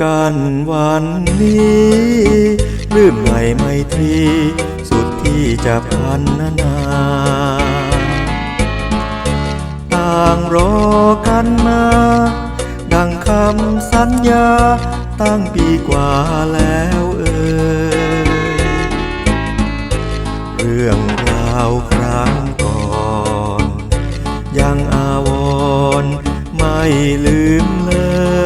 วันนี้ลืมไหลไม่ทรี สุดที่จะพันนานาต่างรอกันมา ดังคำสัญญา ตั้งปีกว่าแล้วเอ่ยเรื่องราวครั้งก่อน ยังอาวรณ์ไม่ลืมเลย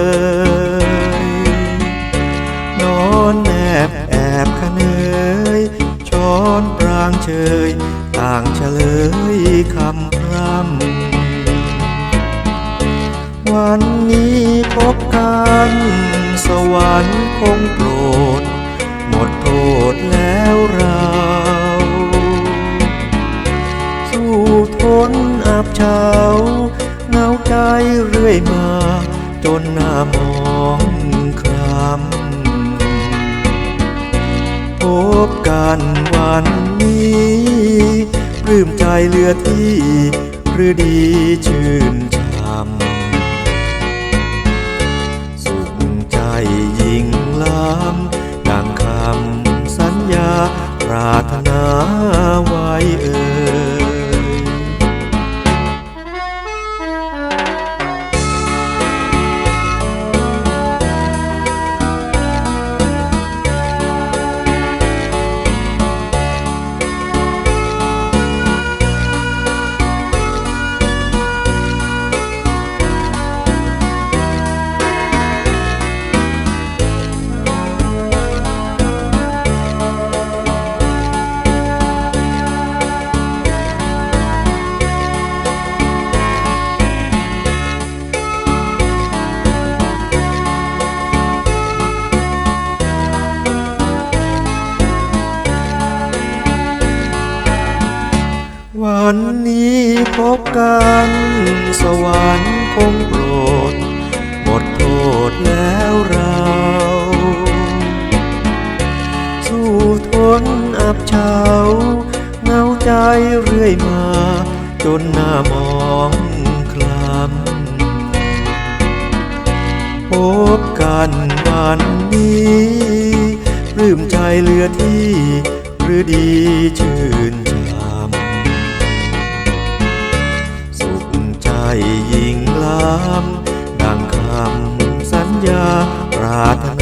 ย ต่างเฉลยคำพร่ำวันนี้พบกันสวรรค์คงโปรด หมดโทษแล้วเรา สู้ทนอับเฉาเงาใจเรื่อยมา จนหน้ามองคลำ พบกันวันนี้ปลื้มใจเลือที่หรือดีชื่นช่ำสุขใจยิ่งล้ำดังคำสัญญาปรารถนาไว้เอ่ย วันนี้พบกันสวรรค์คงโปรดหมดโทษแล้วเรา สู้ทนอับเฉาเงาใจเรื่อยมา จนหน้ามองคล้ำพบกันวันนี้ปลื้มใจเหลือที่ หรือดีชื่น ยิ่งลาม ดังคำสัญญาปรารถ